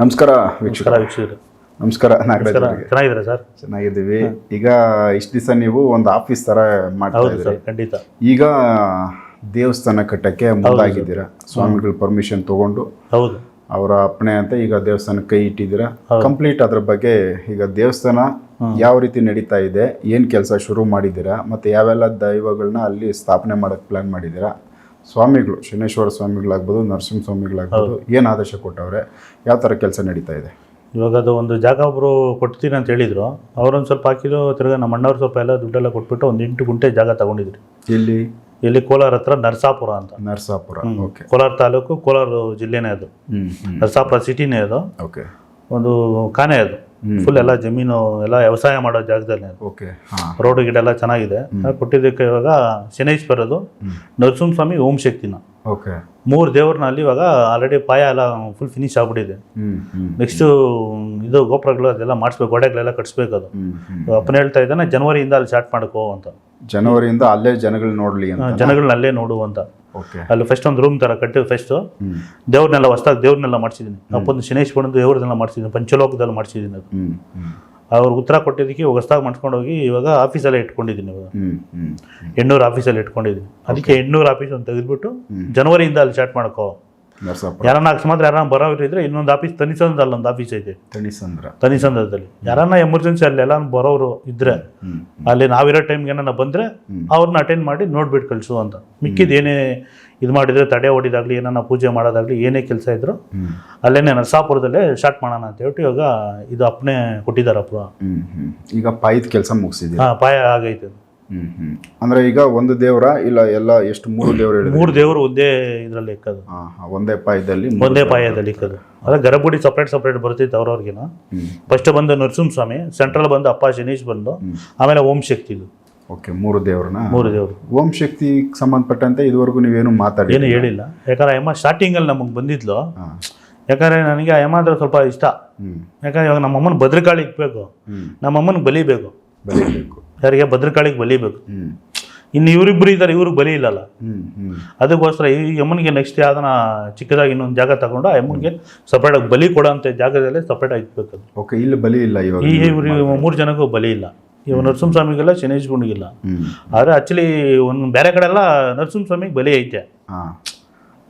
ನಮಸ್ಕಾರ ವೀಕ್ಷಕರ ನಮಸ್ಕಾರ ವೀಕ್ಷಕರು. ನಮಸ್ಕಾರ ನಾಗರಾಜ್ ನಮಸ್ಕಾರ. ಅವರಿಗೆ. ಚೆನ್ನಾಗಿದ್ದೀರಾ ಸರ್? ಚೆನ್ನಾಗಿದ್ದೀವಿ. ಈಗ ಇಷ್ಟು ದಿವಸ ನೀವು ಒಂದು ಆಫೀಸ್ ತರ ಮಾಡ್ತಾ ಹೌದು ಇದ್ರಿ ಸರ್ ಖಂಡಿತ. ಈಗ ದೇವಸ್ಥಾನ ಕಟ್ಟಕ್ಕೆ ಮುಂದಾಗಿದ್ದೀರಾ? ಸ್ವಾಮಿಗಳ ಪರ್ಮಿಷನ್ ತಗೊಂಡು ಹೌದು. ಅವರ ಅಪ್ಪಣೆ ಅಂತ ಈಗ ದೇವಸ್ಥಾನ ಕೈ ಇಟ್ಟಿದ್ದೀರಾ? ಕಂಪ್ಲೀಟ್ ಅದ್ರ ಬಗ್ಗೆ ಈಗ ದೇವಸ್ಥಾನ ಯಾವ ರೀತಿ ನಡೀತಾ ಇದೆ? ಏನ್ ಕೆಲಸ ಶುರು ಮಾಡಿದ್ದೀರಾ? ಮತ್ತೆ ಯಾವೆಲ್ಲ ದೈವಗಳನ್ನ ಅಲ್ಲಿ ಸ್ಥಾಪನೆ ಮಾಡಕ್ ಪ್ಲಾನ್ ಮಾಡಿದ್ದೀರಾ? ಸ್ವಾಮಿಗಳು ಶನೇಶ್ವರ ಸ್ವಾಮಿಗಳಾಗ್ಬೋದು ನರಸಿಂಹ ಸ್ವಾಮಿಗಳಾಗ್ಬೋದು ಏನು ಆದೇಶ ಕೊಟ್ಟವ್ರೆ ಯಾವ ಥರ ಕೆಲಸ ನಡೀತಾ ಇದೆ? ಇವಾಗ ಅದು ಒಂದು ಜಾಗ ಒಬ್ಬರು ಕೊಡ್ತೀನಿ ಅಂತ ಹೇಳಿದರು ಅವರೊಂದು ಸ್ವಲ್ಪ ಹಾಕಿದ್ರು ತಿರ್ಗಾ ನಮ್ಮ ಅಣ್ಣವ್ರು ಸ್ವಲ್ಪ ಎಲ್ಲ ದುಡ್ಡೆಲ್ಲ ಕೊಟ್ಬಿಟ್ಟು ಒಂದು ಎಂಟು ಗುಂಟೆ ಜಾಗ ತಗೊಂಡಿದ್ರಿ. ಇಲ್ಲಿ ಇಲ್ಲಿ ಕೋಲಾರ ಹತ್ರ ನರಸಾಪುರ ಅಂತ. ನರಸಾಪುರ ಓಕೆ. ಕೋಲಾರ ತಾಲೂಕು ಕೋಲಾರ ಜಿಲ್ಲೆನೇ ಅದು. ನರಸಾಪುರ ಸಿಟಿನೇ ಅದು. ಓಕೆ. ಒಂದು ಕಾನೆ ಅದು. ಫುಲ್ ಎಲ್ಲ ಜಮೀನು ಎಲ್ಲ ವ್ಯವಸಾಯ ಮಾಡೋ ಜಾಗದಲ್ಲಿ. ಓಕೆ ರೋಡ್ ಗಿಡ ಎಲ್ಲ ಚೆನ್ನಾಗಿದೆ. ಕೊಟ್ಟಿದ್ದಕ್ಕೆ ಇವಾಗ ಶನೈಶ್ವರದು ನರಸಿಂಹ ಸ್ವಾಮಿ ಓಂ ಶಕ್ತಿನ. ಓಕೆ. ಮೂರು ದೇವ್ರನ್ನ ಅಲ್ಲಿ ಇವಾಗ ಆಲ್ರೆಡಿ ಪಾಯ ಎಲ್ಲ ಫುಲ್ ಫಿನಿಶ್ ಆಗ್ಬಿಟ್ಟಿದೆ. ನೆಕ್ಸ್ಟು ಇದು ಗೋಪುರಗಳು ಅದೆಲ್ಲ ಮಾಡಿಸ್ಬೇಕು ಗೋಡೆಗಳೆಲ್ಲ ಕಟ್ಸ್ಬೇಕು ಅದು. ಅಪ್ಪನ ಹೇಳ್ತಾ ಇದ್ದಾನೆ ಜನವರಿಯಿಂದ ಅಲ್ಲಿ ಸ್ಟಾರ್ಟ್ ಮಾಡ್ಕೋ ಅಂತ. ಜನವರಿಯಿಂದ ಅಲ್ಲೇ ಜನಗಳು ನೋಡಲಿ ಅಂತ ಜನಗಳನ್ನ ಅಲ್ಲೇ ನೋಡುವಂತ ಅಲ್ಲಿ ಫಸ್ಟ್ ಒಂದು ರೂಮ್ ತರ ಕಟ್ಟಿ ಫಸ್ಟ್ ದೇವ್ರನ್ನೆಲ್ಲ ಹೊಸ್ದಾಗಿ ದೇವ್ರನ್ನೆಲ್ಲ ಮಾಡಿಸಿದ್ದೀನಿ ಶನೇಶ್ ಬಂದು ದೇವ್ರನ್ನೆಲ್ಲ ಮಾಡಿಸಿದ್ದೀನಿ ಪಂಚಲೋಕದಲ್ಲಿ ಮಾಡಿಸಿದ್ದೀನಿ ಅದು. ಅವ್ರು ಉತ್ತರ ಕೊಟ್ಟಿದ್ದಕ್ಕೆ ಹೊಸ್ದಾಗಿ ಮಾಡ್ಕೊಂಡು ಹೋಗಿ ಇವಾಗ ಆಫೀಸಲ್ಲೇ ಇಟ್ಕೊಂಡಿದ್ದೀನಿ ಇವಾಗ. ಎಣ್ಣೂರು ಆಫೀಸಲ್ಲಿ ಇಟ್ಕೊಂಡಿದ್ದೀನಿ ಅದಕ್ಕೆ ಎಣ್ಣೂರು ಆಫೀಸ್ ಅಂತ ತೆಗೆದ್ಬಿಟ್ಟು ಜನವರಿಯಿಂದ ಅಲ್ಲಿ ಸ್ಟಾರ್ಟ್ ಮಾಡ್ಕೋ ಯಾರನ್ನ ಅಕಸ್ಮಾತ್ ಯಾರನ್ನ ಬರೋರು ಇದ್ರೆ ಇನ್ನೊಂದು ಆಫೀಸ್ ತನಿಸಂದ್ರ ಅಲ್ಲೊಂದು ಆಫೀಸ್ ಐತೆ. ತನಿಸಂದ್ರ. ತನಿಸಂದ್ರದಲ್ಲಿ ಯಾರನ್ನ ಎಮರ್ಜೆನ್ಸಿ ಅಲ್ಲಿ ಎಲ್ಲ ಬರೋರು ಇದ್ರೆ ಅಲ್ಲಿ ನಾವಿರೋ ಟೈಮ್ಗೆ ಏನಾರ ಬಂದ್ರೆ ಅವ್ರನ್ನ ಅಟೆಂಡ್ ಮಾಡಿ ನೋಡ್ಬಿಟ್ಟು ಕಳಿಸು ಅಂತ. ಮಿಕ್ಕಿದ ಏನೇ ಇದು ಮಾಡಿದ್ರೆ ತಡೆ ಹೊಡಿದಾಗ್ಲಿ ಏನನ್ನ ಪೂಜೆ ಮಾಡೋದಾಗ್ಲಿ ಏನೇ ಕೆಲಸ ಇದ್ರು ಅಲ್ಲೇನೆ ನರಸಾಪುರದಲ್ಲೇ ಸ್ಟಾರ್ಟ್ ಮಾಡೋಣ ಅಂತ ಹೇಳ್ಬಿಟ್ಟು ಇವಾಗ ಇದು ಅಪ್ಪನೇ ಕೊಟ್ಟಿದ್ದಾರಪ್ಪ ಈಗ ಪಾಯದ ಕೆಲಸ ಮುಗಿಸಿದ್ಯಾ? ಹಾಂ ಪಾಯ ಆಗೈತೆ. ಅಂದ್ರೆ ಈಗ ಒಂದು ದೇವರ ಇಲ್ಲ ಎಲ್ಲ ಎಷ್ಟು ಮೂರು ದೇವರ ಮೂರು ದೇವರು ಒಂದೇ ಇದರಲ್ಲಿ ಇಕ್ಕದು. ಒಂದೇ ಪಾಯದಲ್ಲಿ ಒಂದೇ ಪಾಯದಲ್ಲಿ ಇಕ್ಕದು. ಅದೇ ಗರ್ಭಗುಡಿ ಸಪ್ರೇಟ್ ಸಪ್ರೇಟ್ ಬರ್ತಿತ್ತು ಅವ್ರವ್ರಿಗಿನ. ಫಸ್ಟ್ ಬಂದು ನರಸಿಂಹ ಸ್ವಾಮಿ ಸೆಂಟ್ರಲ್ ಬಂದು ಅಪ್ಪ ಶನೀಶ್ ಬಂದು ಆಮೇಲೆ ಓಂ ಶಕ್ತಿ ಇದು. ಓಕೆ ಮೂರು ದೇವರನ್ನ. ಮೂರು ದೇವರು. ಓಂ ಶಕ್ತಿ ಸಂಬಂಧಪಟ್ಟಂತೆ ಇದುವರೆಗೂ ನೀವೇನು ಮಾತಾಡಿ ಏನು ಹೇಳಿಲ್ಲ. ಯಾಕಂದ್ರೆ ಅಮ್ಮ ಸ್ಟಾರ್ಟಿಂಗಲ್ಲಿ ನಮಗೆ ಬಂದಿದ್ಲು. ಯಾಕಂದ್ರೆ ನನಗೆ ಅಯ್ಯಮ್ಮ ಯಮ ಅಂದ್ರೆ ಸ್ವಲ್ಪ ಇಷ್ಟ. ಯಾಕಂದ್ರೆ ಇವಾಗ ನಮ್ಮಮ್ಮನ ಭದ್ರಕಾಳಿ ಇಕ್ಬೇಕು. ನಮ್ಮಮ್ಮನ ಬಲಿಬೇಕು. ಬಲಿಬೇಕು. ಯಾರಿಗೆ ಭದ್ರಕಾಳಿಗೆ ಬಲಿಬೇಕು. ಇನ್ನು ಇವರಿಬ್ಬರು ಇದ್ದಾರೆ ಇವ್ರಿಗೆ ಬಲಿ ಇಲ್ಲಲ್ಲ. ಅದಕ್ಕೋಸ್ಕರ ಈ ಯಮ್ಮನಿಗೆ ನೆಕ್ಸ್ಟ್ ಯಾವ್ದನ ಚಿಕ್ಕದಾಗಿ ಇನ್ನೊಂದು ಜಾಗ ತಗೊಂಡು ಆ ಯಮ್ಮನಿಗೆ ಸಪ್ರೇಟಾಗಿ ಬಲಿ ಕೊಡೋಂಥ ಜಾಗದಲ್ಲೇ ಸಪ್ರೇಟಾಗಿ ಇಕ್ಬೇಕು ಅದು ಓಕೆ ಇಲ್ಲಿ ಬಲಿ ಇಲ್ಲ ಇವಾಗ ಈ ಇವ್ರಿಗೆ ಮೂರು ಜನಕ್ಕೂ ಬಲಿ ಇಲ್ಲ. ಇವ ನರಸಿಂಹ ಸ್ವಾಮಿಗೆಲ್ಲ ಶನೇಶ್ ಗುಂಡಿಗಿಲ್ಲ. ಹ್ಮ್. ಆದರೆ ಆಕ್ಚುಲಿ ಒಂದು ಬೇರೆ ಕಡೆ ಎಲ್ಲ ನರಸಿಂಹ ಸ್ವಾಮಿಗೆ ಬಲಿ ಐತೆ.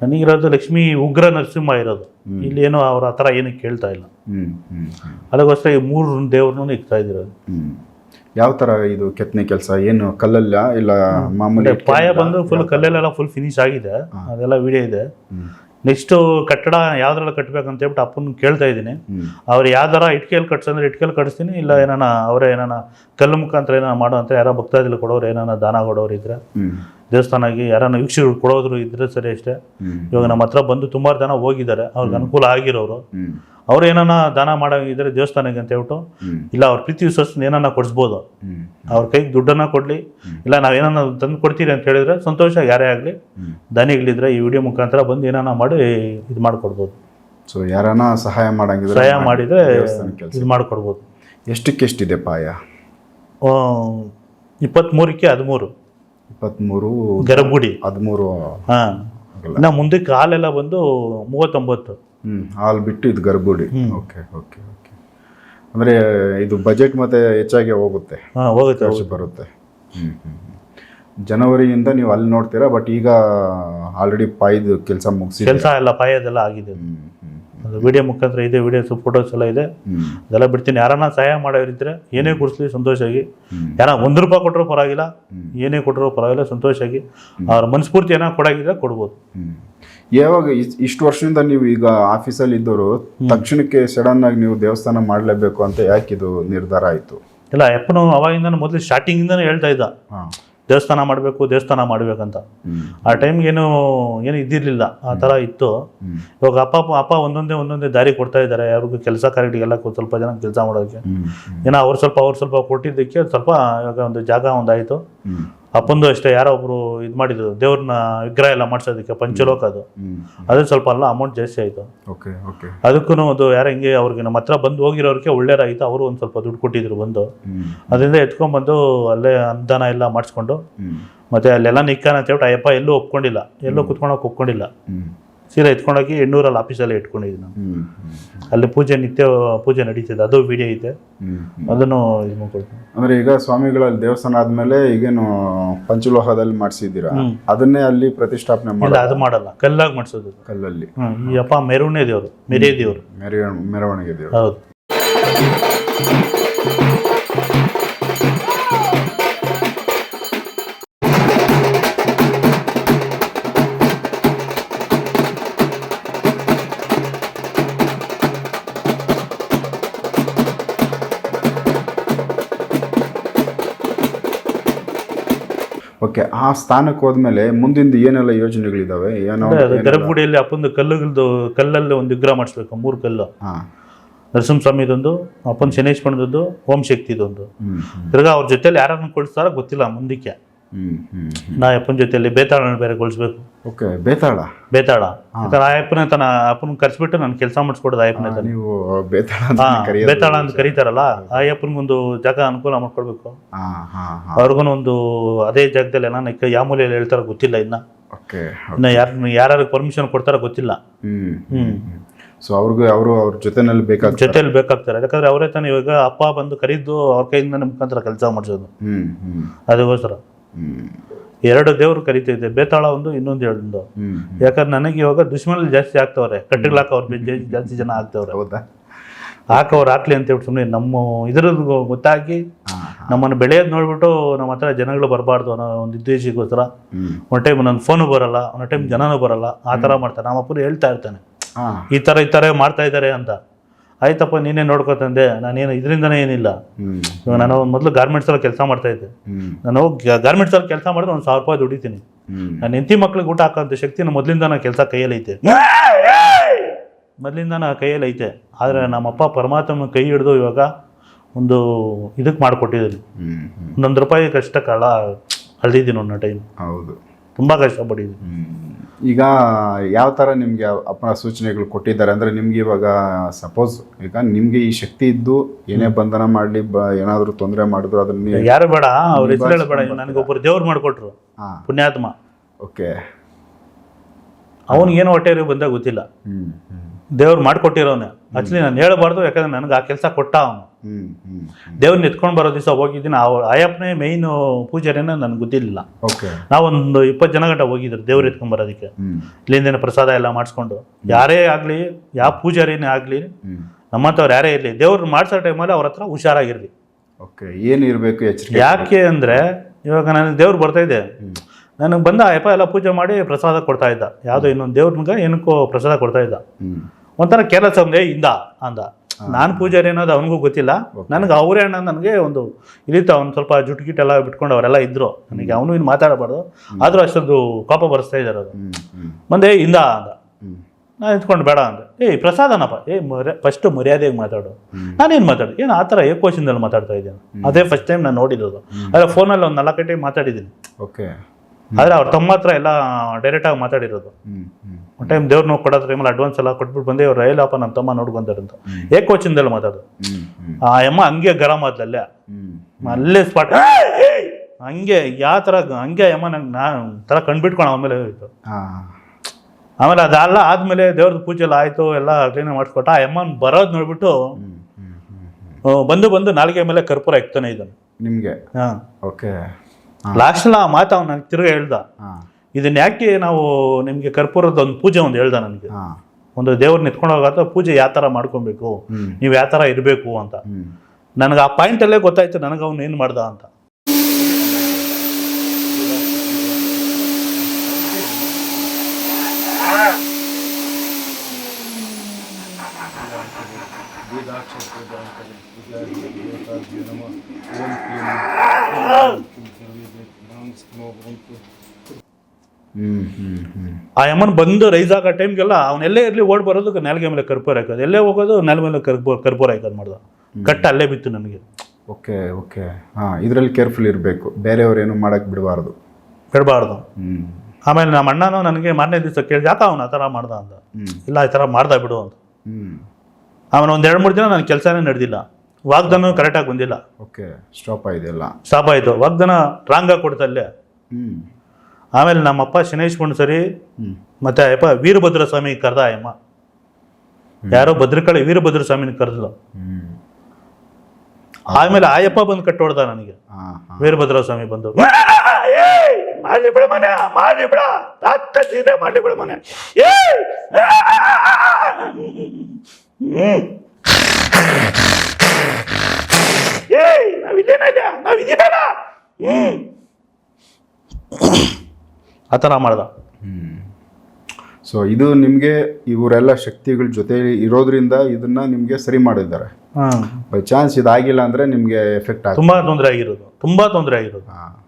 ನನಗಿರೋದು ಲಕ್ಷ್ಮಿ ಉಗ್ರ ನರಸಿಂಹ ಇರೋದು. ಇಲ್ಲಿ ಏನೋ ಅವ್ರ ಆ ಥರ ಏನು ಕೇಳ್ತಾ ಇಲ್ಲ. ಅದಕ್ಕೋಸ್ಕರ ಈ ಮೂರು ದೇವ್ರನ್ನೂ ಇಕ್ತಾ ಇದ್ದೀರೋದು ಯಾವ ತರ ಇದು ಕೆತ್ತನೆ ಕೆಲಸ? ಏನು ಕಲ್ಲಲ್ಲ ಇಲ್ಲ ಮಾಮೂಲಿ ಪಾಯ ಬಂದು ಫುಲ್ ಕಲ್ಲಲ್ಲೆಲ್ಲ ಫುಲ್ ಫಿನಿಶ್ ಆಗಿದೆ. ಅದೆಲ್ಲ ವಿಡಿಯೋ ಇದೆ. ನೆಕ್ಸ್ಟ್ ಕಟ್ಟಡ ಯಾವ್ದ್ರಲ್ಲಿ ಕಟ್ಬೇಕಂತ ಹೇಳ್ಬಿಟ್ಟು ಅಪ್ಪನ್ ಕೇಳ್ತಾ ಇದ್ದೀನಿ. ಅವ್ರು ಯಾವ್ದಾರ ಇಟ್ಕೆಯಲ್ಲಿ ಕಟ್ಸಂದ್ರೆ ಇಟ್ಕೆಯಲ್ಲಿ ಕಟ್ಸ್ತೀನಿ ಇಲ್ಲ ಏನಾನ ಅವರೇ ಏನಾನ ಕಲ್ಲು ಮುಖಾಂತರ ಏನಾನ ಮಾಡೋ ಅಂತ ಯಾರೋ ಭಕ್ತಾದಿಗಳು ಕೊಡೋರು ಏನಾನ ದಾನ ಕೊಡೋರು ಇದ್ರೆ ದೇವಸ್ಥಾನಕ್ಕೆ ಯಾರನ್ನ ವೀಕ್ಷಕರು ಕೊಡೋದ್ರು ಇದ್ರೆ ಸರಿ ಅಷ್ಟೇ. ಇವಾಗ ನಮ್ಮ ಹತ್ರ ಬಂದು ಸುಮಾರು ಜನ ಹೋಗಿದ್ದಾರೆ. ಅವ್ರಿಗೆ ಅನುಕೂಲ ಆಗಿರೋರು. ಅವ್ರು ಏನಾನ ದಾನ ಮಾಡೋಂಗಿದ್ರೆ ದೇವಸ್ಥಾನಕ್ಕೆ ಅಂತ ಹೇಳ್ಬಿಟ್ಟು ಇಲ್ಲ ಅವ್ರ ಪ್ರೀತಿ ವಿಶ್ವಾಸ ಏನಾನ ಕೊಡಿಸ್ಬೋದು. ಅವ್ರ ಕೈಗೆ ದುಡ್ಡನ್ನ ಕೊಡಲಿ ಇಲ್ಲ ನಾವೇನಾನ ತಂದು ಕೊಡ್ತೀರಿ ಅಂತ ಹೇಳಿದ್ರೆ ಸಂತೋಷ ಯಾರೇ ಆಗಲಿ ದಾನಿಗಳಿದ್ರೆ ಈ ವಿಡಿಯೋ ಮುಖಾಂತರ ಬಂದು ಏನಾನ ಮಾಡಿ ಇದು ಮಾಡಿಕೊಡ್ಬೋದು. ಸೊ ಯಾರನ್ನ ಸಹಾಯ ಮಾಡಂಗಿದ್ರೆ ಸಹಾಯ ಮಾಡಿದರೆ ಇದು ಮಾಡ್ಕೊಡ್ಬೋದು. ಎಷ್ಟಕ್ಕೆಷ್ಟಿದೆ ಪಾಯ? ಇಪ್ಪತ್ತ್ಮೂರಕ್ಕೆ ಹದಿಮೂರು. ಇಪ್ಪತ್ಮೂರು ಗರಗುಡಿ. ಹದಿಮೂರು ಹಾಂ. ಇನ್ನು ಮುಂದಕ್ಕೆ ಹಾಲೆಲ್ಲ ಬಂದು ಮೂವತ್ತೊಂಬತ್ತು. ಹ್ಮ್ ಹಾಲ್ ಬಿಟ್ಟು ಇದು ಗರ್ಭುಡಿ ಓಕೆ ಓಕೆ ಓಕೆ ಅಂದ್ರೆ ಇದು ಬಜೆಟ್ ಮತ್ತೆ ಹೆಚ್ಚಾಗಿ ಹೋಗುತ್ತೆ. ಹಾಂ ಹೋಗುತ್ತೆ ಖರ್ಚು ಬರುತ್ತೆ. ಹ್ಮ್ ಹ್ಞೂ ಹ್ಮ್. ಜನವರಿಯಿಂದ ನೀವು ಅಲ್ಲಿ ನೋಡ್ತೀರಾ? ಬಟ್ ಈಗ ಆಲ್ರೆಡಿ ಪಾಯ್ದು ಕೆಲಸ ಮುಗಿಸಿ ಕೆಲಸ ಎಲ್ಲ ಪಾಯದೆಲ್ಲ ಆಗಿದೆ. ಅದು ವಿಡಿಯೋ ಮುಖಾಂತರ ಇದೆ ವಿಡಿಯೋಸ್ ಫೋಟೋಸ್ ಎಲ್ಲ ಇದೆ. ಅದೆಲ್ಲ ಬಿಡ್ತೀನಿ. ಯಾರನ್ನ ಸಹಾಯ ಮಾಡೋರಿದ್ರೆ ಏನೇ ಕೊಡಿಸ್ಲಿ ಸಂತೋಷವಾಗಿ ಯಾರ ಒಂದು ರೂಪಾಯಿ ಕೊಟ್ಟರು ಪರವಾಗಿಲ್ಲ ಏನೇ ಕೊಟ್ಟರು ಪರವಾಗಿಲ್ಲ ಸಂತೋಷವಾಗಿ ಅವ್ರ ಮನಸ್ಫೂರ್ತಿ ಏನೋ ಕೊಡಾಗಿದ್ರೆ ಕೊಡ್ಬೋದು. ಯಾವಾಗ ಇಷ್ಟು ವರ್ಷದಿಂದ ನೀವು ಈಗ ಆಫೀಸಲ್ಲಿ ಇದ್ದವರು ತಕ್ಷಣಕ್ಕೆ ಸಡನ್ ಆಗಿ ನೀವು ದೇವಸ್ಥಾನ ಮಾಡಲೇಬೇಕು ಅಂತ ಯಾಕೆ ಇದು ನಿರ್ಧಾರ ಆಯಿತು? ಇಲ್ಲ ಅಪ್ಪನು ಅವಾಗಿಂದ ಮೊದಲು ಸ್ಟಾರ್ಟಿಂಗಿಂದನೇ ಹೇಳ್ತಾ ಇದ್ದ. ದೇವಸ್ಥಾನ ಮಾಡಬೇಕು ದೇವಸ್ಥಾನ ಮಾಡಬೇಕಂತ. ಆ ಟೈಮ್ಗೆ ಏನು ಏನು ಇದ್ದಿರಲಿಲ್ಲ. ಆ ಥರ ಇತ್ತು. ಇವಾಗ ಅಪ್ಪ ಅಪ್ಪ ಒಂದೊಂದೇ ಒಂದೊಂದೇ ದಾರಿ ಕೊಡ್ತಾ ಇದ್ದಾರೆ. ಯಾರಿಗೂ ಕೆಲಸ ಕಾರ್ಯಗಳಿಗೆಲ್ಲ ಸ್ವಲ್ಪ ಜನ ಕೆಲಸ ಮಾಡೋದಕ್ಕೆ. ಏನೋ ಅವ್ರು ಸ್ವಲ್ಪ ಅವ್ರು ಸ್ವಲ್ಪ ಕೊಟ್ಟಿದ್ದಕ್ಕೆ ಸ್ವಲ್ಪ ಇವಾಗ ಒಂದು ಜಾಗ ಒಂದಾಯಿತು. ಅಪ್ಪಂದು ಅಷ್ಟೇ ಯಾರೋ ಒಬ್ರು ಇದು ಮಾಡಿದ್ರು ದೇವ್ರನ್ನ ವಿಗ್ರಹ ಎಲ್ಲ ಮಾಡ್ಸೋದಕ್ಕೆ ಪಂಚಲೋಕ ಅದು. ಅದ್ರ ಸ್ವಲ್ಪ ಅಲ್ಲ ಅಮೌಂಟ್ ಜಾಸ್ತಿ ಆಯಿತು. ಓಕೆ ಓಕೆ ಅದಕ್ಕೂ ಅದು ಯಾರೋ ಹಿಂಗೆ ಅವ್ರಿಗೆ ನಮ್ಮ ಹತ್ರ ಬಂದು ಹೋಗಿರೋರಿಗೆ ಒಳ್ಳೇದಾಗಿತ್ತು ಅವರು ಒಂದು ಸ್ವಲ್ಪ ದುಡ್ಡು ಕೊಟ್ಟಿದ್ರು ಬಂದು. ಅದರಿಂದ ಅದರಿಂದ ಎತ್ಕೊಂಡ್ಬಂದು ಅಲ್ಲೇ ಅನುದಾನ ಎಲ್ಲ ಮಾಡಿಸ್ಕೊಂಡು ಮತ್ತೆ ಅಲ್ಲೆಲ್ಲ ನಿಕ್ಕಾನ ಅಂತ ಹೇಳ್ಬಿಟ್ಟು ಅಯ್ಯಪ್ಪ ಎಲ್ಲೂ ಒಪ್ಕೊಂಡಿಲ್ಲ ಎಲ್ಲೂ ಕುತ್ಕೊಳಕ್ಕೆ ಒಪ್ಕೊಂಡಿಲ್ಲ. ಸೀದಾ ಎತ್ಕೊಂಡೋಗಿ ಎಣ್ಣೂರಲ್ಲಿ ಆಫೀಸಲ್ಲಿ ಇಟ್ಕೊಂಡಿದ್ದೀನಿ ನಾನು. ಅಲ್ಲಿ ಪೂಜೆ ನಿತ್ಯ ಪೂಜೆ ನಡೀತಿದೆ ಅದು ವಿಡಿಯೋ ಹ್ಮ್ ಅದನ್ನು ಇದು ಮಾಡ್ಕೊಳ್ತೀನಿ ಅಂದ್ರೆ ಈಗ ಸ್ವಾಮಿಗಳಲ್ಲಿ ದೇವಸ್ಥಾನ ಆದ್ಮೇಲೆ ಈಗೇನು ಪಂಚಲೋಹದಲ್ಲಿ ಮಾಡಿಸಿದ್ದೀರಾ? ಅದನ್ನೇ ಅಲ್ಲಿ ಪ್ರತಿಷ್ಠಾಪನೆ ಇಲ್ಲ ಮಾಡಿ ಅದು ಮಾಡಲ್ಲ. ಕಲ್ಲಾಗಿ ಮಾಡಿಸೋದು ಕಲ್ಲಲ್ಲಿ. ಈ ಅಪ್ಪ ಮೆರವಣಿಗೆ ದೇವರು ಮೆರೆಯ ದೇವರು. ಮೆರವ ಮೆರವಣಿಗೆ ದೇವರು. ಹೌದು. ಆ ಸ್ಥಾನಕ್ಕೆ ಹೋದ್ಮೇಲೆ ಮುಂದಿಂದ ಏನೆಲ್ಲ ಯೋಜನೆಗಳಿದಾವೆ? ಏನೋ ಗರ್ಭಗುಡಿಯಲ್ಲಿ ಅಪ್ಪಂದು ಕಲ್ಲುಗಳದ್ದು ಕಲ್ಲಲ್ಲಿ ಒಂದು ವಿಗ್ರಹ ಮಾಡಿಸ್ಬೇಕು ಮೂರು ಕಲ್ಲು. ನರಸಿಂಹಸ್ವಾಮಿದೊಂದು ಅಪ್ಪನ ಶನೇಶ್ವರದೊಂದು ಓಂ ಶಕ್ತಿದೊಂದು. ತಿರ್ಗಾ ಅವ್ರ ಜೊತೆಲಿ ಯಾರನ್ನು ಕೊಳಿಸ್ತಾರೋ ಗೊತ್ತಿಲ್ಲ ಮುಂದಕ್ಕೆ. ನಾ ಅಪ್ಪನ ಜೊತೆಯಲ್ಲಿ ಬೇತಾಳನ ಬೇರೆ ಕೊಳಿಸ್ಬೇಕು ಓಕೆ ಬೇತಾಳ? ಬೇತಾಳ. ಯಾಕಂದ್ರೆ ಆ ಅಪ್ಪನ ತನ ಅಪ್ಪನ ಕರ್ಸ್ಬಿಟ್ಟು ನಾನು ಕೆಲಸ ಮಾಡಿಸ್ಕೊಡೋದು ಆಯಪ್ಪನ ಅಪ್ಪನ ನೀವು ಬೇತಾಳ ಬೇತಾಳ ಅಂತ ಕರೀತಾರಲ್ಲ ಆ ಅಪ್ಪನಿಗೊಂದು ಜಾಗ ಅನುಕೂಲ ಮಾಡ್ಕೊಡ್ಬೇಕು. ಹಾ ಹಾ ಹಾ. ಅವ್ರಿಗೂ ಒಂದು ಅದೇ ಜಾಗದಲ್ಲಿ ನಾನು ಯಾವ ಮೂಲೆಯಲ್ಲಿ ಹೇಳ್ತಾರೋ ಗೊತ್ತಿಲ್ಲ ಇನ್ನ. ಯಾರು ಯಾರು ಪರ್ಮಿಷನ್ ಕೊಡ್ತಾರೋ ಗೊತ್ತಿಲ್ಲ. ಹ್ಮ್ ಸೊ ಅವ್ರಿಗೂ ಅವರು ಅವ್ರ ಜೊತೆನಲ್ಲಿ ಬೇಕಾಗ್ತಾರೆ. ಜೊತೆಲಿ ಬೇಕಾಗ್ತಾರೆ. ಯಾಕಂದ್ರೆ ಅವರೇ ತಾನೇ ಇವಾಗ ಅಪ್ಪ ಬಂದು ಕರೀದು ಅವ್ರ ಕೈಯಿಂದ ಮುಖಾಂತರ ಕೆಲಸ ಮಾಡಿಸೋದು. ಅದಕ್ಕೋಸ್ಕರ. ಎರಡು ದೇವರು ಕರಿತಿದ್ದೆ ಬೇತಾಳ ಒಂದು ಇನ್ನೊಂದು ಎರಡು ಯಾಕಂದ್ರೆ ನನಗೆ ಇವಾಗ ದುಶ್ಮನಲ್ಲಿ ಜಾಸ್ತಿ ಆಗ್ತವ್ರೆ. ಕಟ್ಟಿಗ್ಲಾಕವ್ರು ಜಾಸ್ತಿ ಜನ ಆಗ್ತವ್ರೆ. ಹೌದಾ? ಹಾಕವ್ರು ಹಾಕ್ಲಿ ಅಂತ ಹೇಳಿ ಸುಮ್ಮನೆ ನಮ್ಮ ಇದ್ರದ್ದು ಗೊತ್ತಾಗಿ ನಮ್ಮನ್ನು ಬೆಳೆಯೋದು ನೋಡ್ಬಿಟ್ಟು ನಮ್ಮ ಹತ್ರ ಜನಗಳು ಬರಬಾರ್ದು ಅನ್ನೋ ಒಂದು ಉದ್ದೇಶಕ್ಕೋಸ್ಕರ ಒಂದು ಟೈಮ್ ನನ್ನ ಫೋನು ಬರಲ್ಲ ಒಂದು ಟೈಮ್ ಜನನೂ ಬರಲ್ಲ ಆ ಥರ ಮಾಡ್ತಾರೆ. ನಮ್ಮ ಅಪ್ಪರು ಹೇಳ್ತಾ ಇರ್ತಾನೆ. ಈ ಥರ ಈ ಥರ ಮಾಡ್ತಾ ಇದ್ದಾರೆ ಅಂತ. ಆಯ್ತಪ್ಪ ನೀನೇ ನೋಡ್ಕೊತಂದೆ ನಾನೇನು ಇದರಿಂದನೇ ಏನಿಲ್ಲ. ನಾನು ಮೊದಲು ಗಾರ್ಮೆಂಟ್ಸಲ್ಲಿ ಕೆಲಸ ಮಾಡ್ತಾ ಇದ್ದೆ. ನಾನು ಗಾರ್ಮೆಂಟ್ಸಲ್ಲಿ ಕೆಲಸ ಮಾಡಿದ್ರೆ ಒಂದು ಸಾವಿರ ರೂಪಾಯಿ ದುಡಿತೀನಿ. ನಾನು ಹೆಂಡತಿ ಮಕ್ಳಿಗೆ ಊಟ ಹಾಕೋಂಥ ಶಕ್ತಿ ನಾನು ಮೊದಲಿಂದ ನಾನು ಕೆಲಸ ಕೈಯಲ್ಲಿ ಐತೆ. ಮೊದಲಿಂದ ನಾನು ಕೈಯಲ್ಲಿ ಐತೆ. ಆದರೆ ನಮ್ಮಪ್ಪ ಪರಮಾತ್ಮನ ಕೈ ಹಿಡಿದು ಇವಾಗ ಒಂದು ಇದಕ್ಕೆ ಮಾಡಿಕೊಟ್ಟಿದ್ದೀನಿ ಒಂದೊಂದು ರೂಪಾಯಿ ಕಷ್ಟ ಕಾಲ ಅಳ್ದಿದ್ದೀನಿ ಒಂದು ಟೈಮ್ ಹೌದು. ತುಂಬ ಕಷ್ಟಪಟ್ಟಿದ್ದೀನಿ. ಈಗ ಯಾವ ಥರ ನಿಮಗೆ ಅಪ್ಪನ ಸೂಚನೆಗಳು ಕೊಟ್ಟಿದ್ದಾರೆ? ಅಂದರೆ ನಿಮ್ಗೆ ಇವಾಗ ಸಪೋಸ್ ಈಗ ನಿಮಗೆ ಈ ಶಕ್ತಿ ಇದ್ದು ಏನೇ ಬಂಧನ ಮಾಡಲಿ ಬ ಏನಾದರೂ ತೊಂದರೆ ಮಾಡಿದ್ರು ಅದನ್ನ ಯಾರು ಬೇಡ ಅವ್ರು ಹೆಸರು ಹೇಳಬೇಡ ನನಗೆ ಒಬ್ಬರು ದೇವ್ರು ಮಾಡಿಕೊಟ್ರು ಹಾಂ. ಪುಣ್ಯಾತ್ಮ. ಓಕೆ. ಅವನಿಗೇನು ಹೊಟ್ಟೆ ಬಂದಾಗ ಗೊತ್ತಿಲ್ಲ. ದೇವ್ರು ಮಾಡ್ಕೊಟ್ಟಿರೋನೆ. ಆಕ್ಚುಲಿ ನಾನು ಹೇಳಬಾರ್ದು ಯಾಕಂದ್ರೆ ನನಗೆ ಆ ಕೆಲಸ ಕೊಟ್ಟ ಅವನು. ದೇವ್ರನ್ನ ಎತ್ಕೊಂಡು ಬರೋ ದಿವಸ ಹೋಗಿದ್ದೀನಿ. ಆ ಅಯ್ಯಪ್ಪನೇ ಮೇಯ್ನ್ ಪೂಜಾರಿನ ನನಗೆ ಗೊತ್ತಿರಲಿಲ್ಲ. ನಾವೊಂದು ಇಪ್ಪತ್ತು ಜನ ಗಂಟ ಹೋಗಿದ್ರು ದೇವ್ರು ಎತ್ಕೊಂಡ್ ಬರೋದಕ್ಕೆ. ಇಲ್ಲಿಂದಿನ ಪ್ರಸಾದ ಎಲ್ಲ ಮಾಡಿಸ್ಕೊಂಡು. ಯಾರೇ ಆಗಲಿ ಯಾವ ಪೂಜಾರಿನೇ ಆಗಲಿ ನಮ್ಮಂಥವ್ರು ಯಾರೇ ಇರಲಿ ದೇವ್ರು ಮಾಡಿಸೋ ಟೈಮಲ್ಲಿ ಅವ್ರ ಹತ್ರ ಹುಷಾರಾಗಿರ್ಲಿ. ಓಕೆ ಏನು ಇರಬೇಕು ಎಚ್ಚರಿಕೆ? ಯಾಕೆ ಅಂದರೆ ಇವಾಗ ನನಗೆ ದೇವ್ರು ಬರ್ತಾ ಇದೆ. ನನಗೆ ಬಂದ ಅಯ್ಯಪ್ಪ ಎಲ್ಲ ಪೂಜೆ ಮಾಡಿ ಪ್ರಸಾದ ಕೊಡ್ತಾ ಇದ್ದ. ಯಾವುದೋ ಇನ್ನೊಂದು ದೇವ್ರಿಗೆ ಏನಕ್ಕೋ ಪ್ರಸಾದ ಕೊಡ್ತಾ ಇದ್ದ. ಒಂಥರ ಕೇರ್ಲೆಸ್ ಅಂದೆ ಇಂದ ಅಂದ. ನಾನು ಪೂಜಾರಿ ಅನ್ನೋದು ಅವನಿಗೂ ಗೊತ್ತಿಲ್ಲ. ನನಗೆ ಅವರೇ ಅಣ್ಣ ನನಗೆ ಒಂದು ಇಲ್ಲಿತ್ತು ಅವ್ನು ಸ್ವಲ್ಪ ಎಲ್ಲ ಬಿಟ್ಕೊಂಡು ಅವರೆಲ್ಲ ಇದ್ರು. ನನಗೆ ಅವನು ಇನ್ನು ಮಾತಾಡಬಾರ್ದು. ಆದರೂ ಅಷ್ಟೊಂದು ಕೋಪ ಬರೆಸ್ತಾ ಇದ್ದಾರೆ ಅದು ಮುಂದೆ ಇಂದ ಅಂದ. ನಾನು ನಿಂತ್ಕೊಂಡು ಬೇಡ ಅಂದೆ. ಏಯ್ ಪ್ರಸಾದನಪ್ಪ ಏ ಮರ್ಯ ಫಸ್ಟ್ ಮರ್ಯಾದೆಗೆ ಮಾತಾಡು. ನಾನೇನು ಮಾತಾಡು ಏನು ಆ ಥರ ಏಕೋಶಿಂದಲ್ಲಿ ಮಾತಾಡ್ತಾ ಇದ್ದೀನಿ ಅದೇ ಫಸ್ಟ್ ಟೈಮ್ ನಾನು ನೋಡಿದ್ದು ಅದೇ. ಫೋನಲ್ಲಿ ಒಂದು ನಾಲ್ಕು ಗಂಟೆಗೆ ಮಾತಾಡಿದ್ದೀನಿ. ಓಕೆ ಆದರೆ ಅವ್ರ ತಮ್ಮ ಹತ್ರ ಎಲ್ಲ ಡೈರೆಕ್ಟಾಗಿ ಮಾತಾಡಿರೋದು. ಒನ್ ಒಂದು ಟೈಮ್ ದೇವ್ರನ್ನ ಕೊಡೋ ಟೈಮಲ್ಲಿ ಅಡ್ವಾನ್ಸ್ ಎಲ್ಲ ಕೊಟ್ಬಿಟ್ಟು ಬಂದೆ ಇವ್ರು ರೈಲಪ್ಪ ನಮ್ಮ ತಮ್ಮ ನೋಡ್ಕೊಂತಾರೆ ಅಂತ. ಏಕೋಚಿಂದಲ್ಲಿ ಮಾತಾಡೋದು ಆ ಅಮ್ಮ ಹಂಗೆ ಗರಂ ಆದ್ಲಲ್ಲೇ. ಅಲ್ಲೇ ಸ್ಪಾಟ್ ಹಂಗೆ ಯಾವ ಥರ ಹಂಗೆ ಅಮ್ಮ ನಂಗೆ ನಾ ಥರ ಕಂಡ್ಬಿಟ್ಕೊಂಡು ಆಮೇಲೆ ಹೋಯ್ತು. ಆಮೇಲೆ ಅದೆಲ್ಲ ಆದಮೇಲೆ ದೇವ್ರದ್ದು ಪೂಜೆ ಎಲ್ಲ ಆಯಿತು ಎಲ್ಲ ಕ್ಲೀನ್ ಮಾಡಿಸ್ಕೊಟ್ಟ ಆ ಅಮ್ಮನ ಬರೋದು ನೋಡ್ಬಿಟ್ಟು ಬಂದು ಬಂದು ನಾಲ್ಗೆ ಮೇಲೆ ಕರ್ಪೂರ ಇಕ್ತಾನೆ ಇದನ್ನು ನಿಮಗೆ? ಹಾಂ. ಓಕೆ ಲಾಸ್ಟಲ್ಲ ಆ ಮಾತು ಅವ್ನು ನನಗೆ ತಿರ್ಗಾ ಹೇಳ್ದ. ಇದನ್ನ ಯಾಕೆ ನಾವು ನಿಮಗೆ ಕರ್ಪೂರದ ಒಂದು ಪೂಜೆ ಒಂದು ಹೇಳ್ದ ನನಗೆ. ಒಂದು ದೇವ್ರ ನಿತ್ಕೊಂಡು ಹೋಗಾತ ಪೂಜೆ ಯಾವ ಥರ ಮಾಡ್ಕೊಬೇಕು? ನೀವು ಯಾವ ಥರ ಇರಬೇಕು ಅಂತ. ನನಗೆ ಆ ಪಾಯಿಂಟಲ್ಲೇ ಗೊತ್ತಾಯ್ತು ನನಗೆ ಅವ್ನು ಏನು ಮಾಡ್ದ ಅಂತ ಹ್ಞೂ ಹ್ಞೂ ಹ್ಞೂ ಆ ಯಮನ್ ಬಂದು ರೈಸ್ ಆಗೋ ಟೈಮ್ಗೆಲ್ಲ ಅವ್ನೆಲ್ಲೇ ಇರಲಿ ಓಡ್ ಬರೋದು ನೆಲಗೆ ಮೇಲೆ ಕರ್ಪೂರ ಹಾಕೋದು. ಎಲ್ಲೇ ಹೋಗೋದು ನೆಲ ಮೇಲೆ ಕರ್ಪೂರ ಕರ್ಪೂರ ಹಾಕೋದು ಮಾಡ್ದ. ಕಟ್ಟ ಅಲ್ಲೇ ಬಿತ್ತು ನನಗೆ ಓಕೆ ಓಕೆ. ಹಾಂ ಇದರಲ್ಲಿ ಕೇರ್ಫುಲ್ ಇರಬೇಕು. ಬೇರೆಯವ್ರು ಏನು ಮಾಡೋಕ್ಕೆ ಬಿಡಬಾರ್ದು. ಬಿಡಬಾರ್ದು. ಆಮೇಲೆ ನಮ್ಮ ಅಣ್ಣನೂ ನನಗೆ ಮಾರನೇ ದಿವಸ ಕೇಳಿ ಯಾಕೆ ಅವನು ಆ ಥರ ಮಾಡ್ದ ಅಂತ. ಇಲ್ಲ ಈ ಥರ ಮಾಡ್ದ ಬಿಡು ಅಂತ. ಆಮೇಲೆ ಒಂದು ಎರಡು ಮೂರು ದಿನ ನನ್ನ ಕೆಲಸನೇ ನಡೆದಿಲ್ಲ. ವಾಗ್ದಾನ ಕರೆಕ್ಟಾಗಿ ಬಂದಿಲ್ಲ. ಓಕೆ ಸ್ಟಾಪ್ ಆಯ್ದೆಲ್ಲ ಸ್ಟಾಪ್ ಆಯಿತು. ವಾಗ್ದಾನ ರಾಂಗಾಗಿ ಕೊಡ್ತಲ್ಲೇ ಹ್ಞೂ ಆಮೇಲೆ ನಮ್ಮಪ್ಪ ಶನೇಶ್ ಸರಿ ಮತ್ತೆ ಅಯ್ಯಪ್ಪ ವೀರಭದ್ರ ಸ್ವಾಮಿ ಕರೆದ ಅಯ್ಯಮ್ಮ ಯಾರೋ ಭದ್ರಕಾಳಿ ವೀರಭದ್ರ ಸ್ವಾಮಿನ ಕರೆದ್ಲು ಆಮೇಲೆ ಆಯಪ್ಪ ಬಂದು ಕಟ್ಟೋಡ್ದ ನನಗೆ. ವೀರಭದ್ರ ಸ್ವಾಮಿ ಬಂದು ಮಾಡಿ ಬಿಡ ಮನೆ ಮಾಡಿ ಬಿಡ. ತಾತ ಸೀರೆ ಮಾಡಿ ಬಿಡ ಮನೆ. ಏಯ್! ಹ್ಮ್. ಏಯ್ ನಾವಿದೇನಲ್ಲ ಹ್ಮ್. ಆ ಥರ ಮಾಡ್ದ. ಸೊ ಇದು ನಿಮಗೆ ಇವರೆಲ್ಲ ಶಕ್ತಿಗಳ ಜೊತೆ ಇರೋದ್ರಿಂದ ಇದನ್ನ ನಿಮಗೆ ಸರಿ ಮಾಡಿದ್ದಾರೆ. ಬೈ ಚಾನ್ಸ್ ಇದಾಗಿಲ್ಲ ಅಂದ್ರೆ ನಿಮಗೆ ಎಫೆಕ್ಟ್ ಆಗ ತುಂಬಾ ತೊಂದರೆ ಆಗಿರೋದು. ತುಂಬಾ ತೊಂದರೆ ಆಗಿರೋದು. ಹಾ.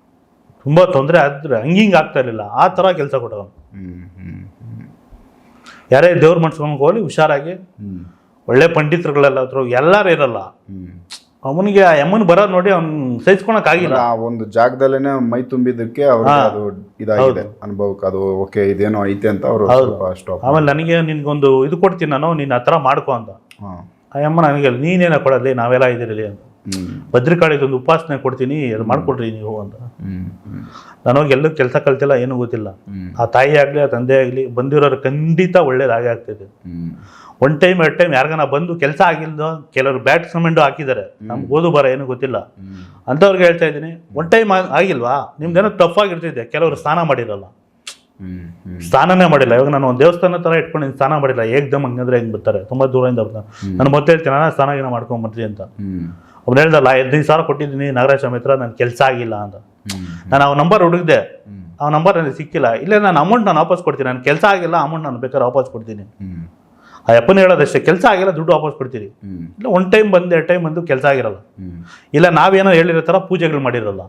ತುಂಬಾ ತೊಂದರೆ ಆದ್ರೆ ಹಂಗಿಂಗ್ ಆಗ್ತಾ ಇರಲಿಲ್ಲ. ಆ ಥರ ಕೆಲಸ ಹ್ಮ್ ಯಾರೇ ದೇವ್ರ ಮನ್ಸ್ಕೊಂಡು ಹೋಗಿ ಹುಷಾರಾಗಿ. ಒಳ್ಳೆ ಪಂಡಿತರುಗಳೆಲ್ಲ ಹತ್ರ ಎಲ್ಲರೂ ಇರಲ್ಲ. ಅವನಿಗೆ ಆ ಎಮ್ಮನ್ ಬರೋದು ನೋಡಿ ಅವ್ನು ಸಹಿಸ್ಕೊಳಕ್ ಆಗಿಲ್ಲ. ಆ ಒಂದು ಜಾಗದಲ್ಲೇನೆ ಮೈ ತುಂಬಿದ್ದಕ್ಕೆ ಅವ್ರಿಗೆ ಅದು ಇದಾಗಿದೆ. ಅನುಭವಕ್ಕೆ ಅದು ಓಕೆ ಇದೇನೋ ಐತೆ ಅಂತ ಅವರು ಸ್ವಲ್ಪ ಸ್ಟಾಪ್ ಆಮೇಲೆ ನನಗೆ ನಿನ್ಗೊಂದು ಇದು ಕೊಡ್ತೀನಿ ನಾನು ನೀನು ಆ ಥರ ಮಾಡ್ಕೊ ಅಂತ. ಆ ಯಮ್ಮ ನನಗೆ ನೀನೇನ ಕೊಡಲಿ ನಾವೆಲ್ಲ ಇದಿರಲಿ ಅಂತ. ಹ್ಮ್. ಭದ್ರಕಾಳಿದೊಂದು ಉಪಾಸನೆ ಕೊಡ್ತೀನಿ ಅದು ಮಾಡ್ಕೊಡ್ರಿ ನೀವು ಅಂತ. ನನಗೆ ಎಲ್ಲೂ ಕೆಲಸ ಕಲ್ತಿಲ್ಲ ಏನೂ ಗೊತ್ತಿಲ್ಲ. ಆ ತಾಯಿ ಆಗಲಿ ಆ ತಂದೆ ಆಗಲಿ ಬಂದಿರೋರು ಖಂಡಿತ ಒಳ್ಳೇದಾಗೇ ಆಗ್ತಿದೆ. ಒನ್ ಟೈಮ್ ಎರಡು ಟೈಮ್ ಯಾರಿಗಾನ ಬಂದು ಕೆಲಸ ಆಗಿಲ್ಲ ಕೆಲವರು ಬ್ಯಾಟ್ ಸಿಮೆಂಟು ಹಾಕಿದ್ದಾರೆ ನಮ್ಗೆ ಓದು ಬರ ಏನು ಗೊತ್ತಿಲ್ಲ. ಅಂಥವ್ರಿಗೆ ಹೇಳ್ತಾ ಇದ್ದೀನಿ ಒನ್ ಟೈಮ್ ಆಗಿಲ್ವಾ? ನಿಮ್ದೇನೋ ಟಫ್ ಆಗಿರ್ತಿದೆ ಕೆಲವರು ಸ್ನಾನ ಮಾಡಿರಲ್ಲ. ಸ್ನಾನನೇ ಮಾಡಿಲ್ಲ. ಇವಾಗ ನಾನು ಒಂದು ದೇವಸ್ಥಾನ ಥರ ಇಟ್ಕೊಂಡು ನೀನು ಸ್ನಾನ ಮಾಡಿಲ್ಲ. ಏಕ್ದಮ್ ಹಂಗಂದ್ರೆ ಹೆಂಗೆ ಬರ್ತಾರೆ. ತುಂಬ ದೂರದಿಂದ ಬರ್ತಾರೆ. ನಾನು ಮತ್ತೆ ಹೇಳ್ತೀನಿ ನಾನು ಸ್ನಾನ ಗೀನ ಮಾಡ್ಕೊಂಡ್ ಬರ್ತೀನಿ ಅಂತ. ಅವ್ನು ಹೇಳ್ದಲ್ಲ ಹದಿನೈದು ಸಾವಿರ ಕೊಟ್ಟಿದ್ದೀನಿ ನಾಗರಾಜ್ ಸ್ವಾಮಿ ಹತ್ರ ನನ್ನ ಕೆಲಸ ಆಗಿಲ್ಲ ಅಂತ. ನಾನು ಅವ್ನ ನಂಬರ್ ಹುಡುಗಿದೆ ಆ ನಂಬರ್ ನನಗೆ ಸಿಕ್ಕಿಲ್ಲ. ಇಲ್ಲ ನಾನು ಅಮೌಂಟ್ ನಾನು ವಾಪಸ್ ಕೊಡ್ತೀನಿ. ನನ್ನ ಕೆಲಸ ಆಗಿಲ್ಲ ಅಮೌಂಟ್ ನಾನು ಬೇಕಾದ್ರೆ ವಾಪಸ್ ಕೊಡ್ತೀನಿ. ಆ ಅಪ್ಪನ ಹೇಳೋದಷ್ಟೇ ಕೆಲಸ ಆಗಿಲ್ಲ ದುಡ್ಡು ವಾಪಸ್ ಕೊಡ್ತೀರಿ. ಇಲ್ಲ ಒನ್ ಟೈಮ್ ಬಂದು ಎರಡು ಟೈಮ್ ಬಂದು ಕೆಲಸ ಆಗಿರಲ್ಲ. ಇಲ್ಲ ನಾವೇನೋ ಹೇಳಿರೋ ಥರ ಪೂಜೆಗಳು ಮಾಡಿರಲ್ಲ.